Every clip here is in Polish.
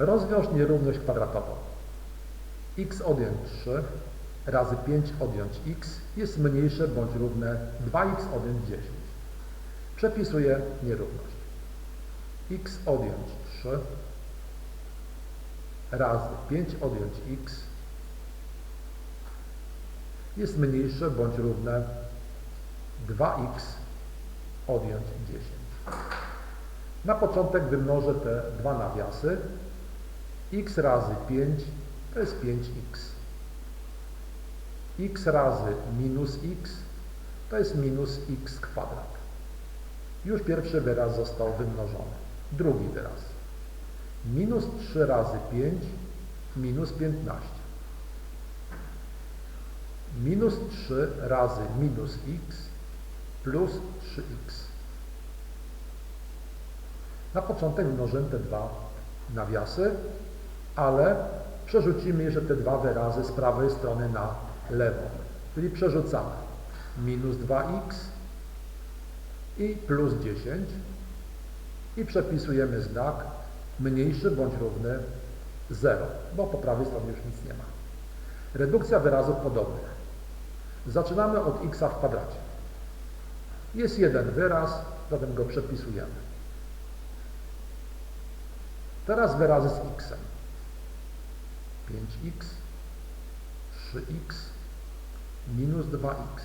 Rozwiąż nierówność kwadratową. x odjąć 3 razy 5 odjąć x jest mniejsze bądź równe 2x odjąć 10. Przepisuję nierówność. x odjąć 3 razy 5 odjąć x jest mniejsze bądź równe 2x odjąć 10. Na początek wymnożę te dwa nawiasy. X razy 5 to jest 5x. x razy minus x to jest minus x kwadrat. Już pierwszy wyraz został wymnożony. Drugi wyraz. Minus 3 razy 5 minus 15. Minus 3 razy minus x plus 3x. Na początek mnożę te dwa nawiasy, ale przerzucimy jeszcze te dwa wyrazy z prawej strony na lewą. Czyli przerzucamy minus 2x i plus 10 i przepisujemy znak mniejszy bądź równy 0, bo po prawej stronie już nic nie ma. Redukcja wyrazów podobnych. Zaczynamy od x w kwadracie. Jest jeden wyraz, zatem go przepisujemy. Teraz wyrazy z x. 5x, 3x, minus 2x.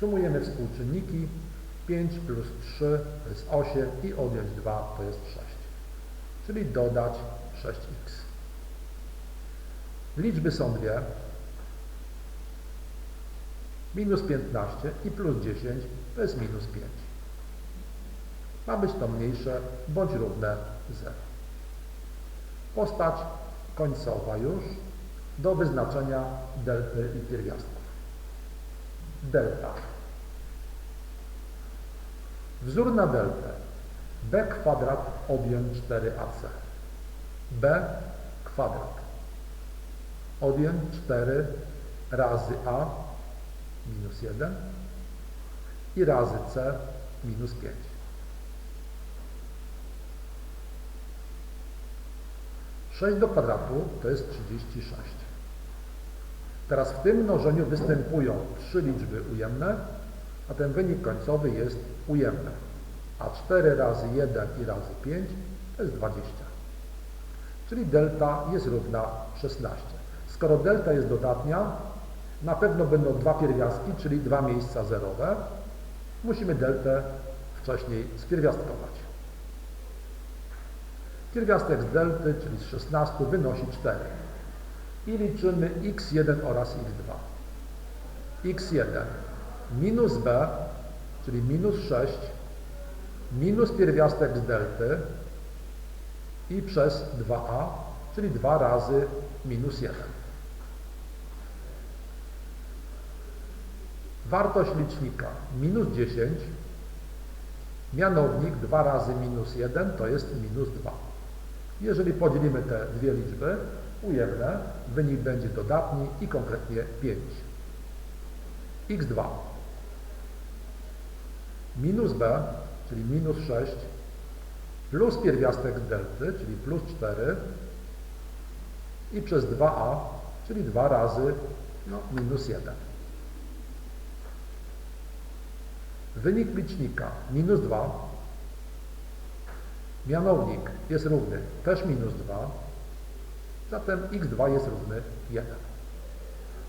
Sumujemy współczynniki. 5 plus 3 to jest 8 i odjąć 2 to jest 6. Czyli dodać 6x. Liczby są dwie. Minus 15 i plus 10 to jest minus 5. Ma być to mniejsze bądź równe 0. Postać końcowa już do wyznaczenia delty i pierwiastków. Delta. Wzór na deltę. b kwadrat odjąć 4ac. b kwadrat odjąć 4 razy a minus 1 i razy c minus 5. Sześć do kwadratu to jest 36. Teraz w tym mnożeniu występują trzy liczby ujemne, a ten wynik końcowy jest ujemny. A 4 razy 1 i razy 5 to jest 20. Czyli delta jest równa 16. Skoro delta jest dodatnia, na pewno będą dwa pierwiastki, czyli dwa miejsca zerowe. Musimy deltę wcześniej spierwiastkować. Pierwiastek z delty, czyli z 16, wynosi 4. I liczymy x1 oraz x2. x1 minus b, czyli minus 6, minus pierwiastek z delty i przez 2a, czyli 2 razy minus 1. Wartość licznika minus 10, mianownik 2 razy minus 1 to jest minus 2. Jeżeli podzielimy te dwie liczby ujemne, wynik będzie dodatni i konkretnie 5. x2 minus b, czyli minus 6, plus pierwiastek delty, czyli plus 4 i przez 2a, czyli 2 razy no, minus 1. Wynik licznika minus 2, mianownik jest równy też minus 2, zatem x2 jest równy 1.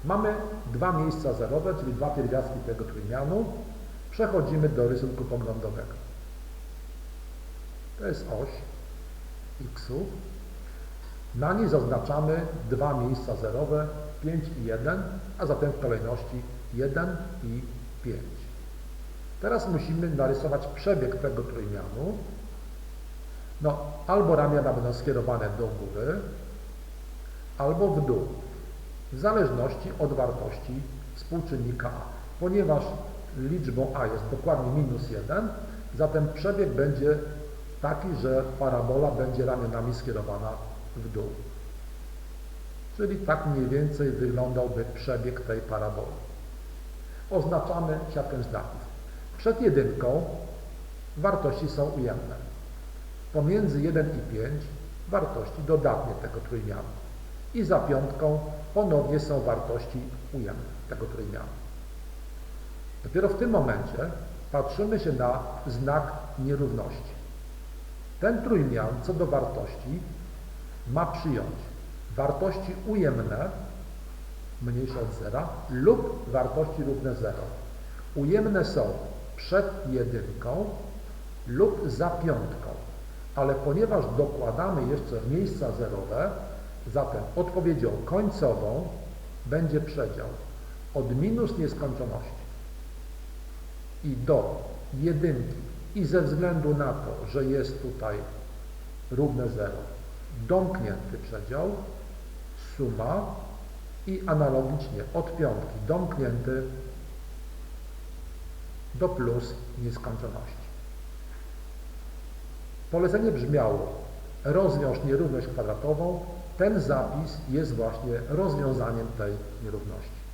Mamy dwa miejsca zerowe, czyli dwa pierwiastki tego trójmianu. Przechodzimy do rysunku poglądowego. To jest oś xów. Na niej zaznaczamy dwa miejsca zerowe, 5 i 1, a zatem w kolejności 1 i 5. Teraz musimy narysować przebieg tego trójmianu. No, albo ramiona będą skierowane do góry, albo w dół, w zależności od wartości współczynnika a. Ponieważ liczbą a jest dokładnie minus 1, zatem przebieg będzie taki, że parabola będzie ramionami skierowana w dół. Czyli tak mniej więcej wyglądałby przebieg tej paraboli. Oznaczamy siatkę znaków. Przed jedynką wartości są ujemne. Pomiędzy 1 i 5 wartości dodatnie tego trójmianu. I za piątką ponownie są wartości ujemne tego trójmianu. Dopiero w tym momencie patrzymy się na znak nierówności. Ten trójmian co do wartości ma przyjąć wartości ujemne mniejsze od zera lub wartości równe 0. Ujemne są przed jedynką lub za piątką, ale ponieważ dokładamy jeszcze miejsca zerowe, zatem odpowiedzią końcową będzie przedział od minus nieskończoności i do jedynki i ze względu na to, że jest tutaj równe 0, domknięty przedział, suma i analogicznie od piątki domknięty do plus nieskończoności. Polecenie brzmiało rozwiąż nierówność kwadratową. Ten zapis jest właśnie rozwiązaniem tej nierówności.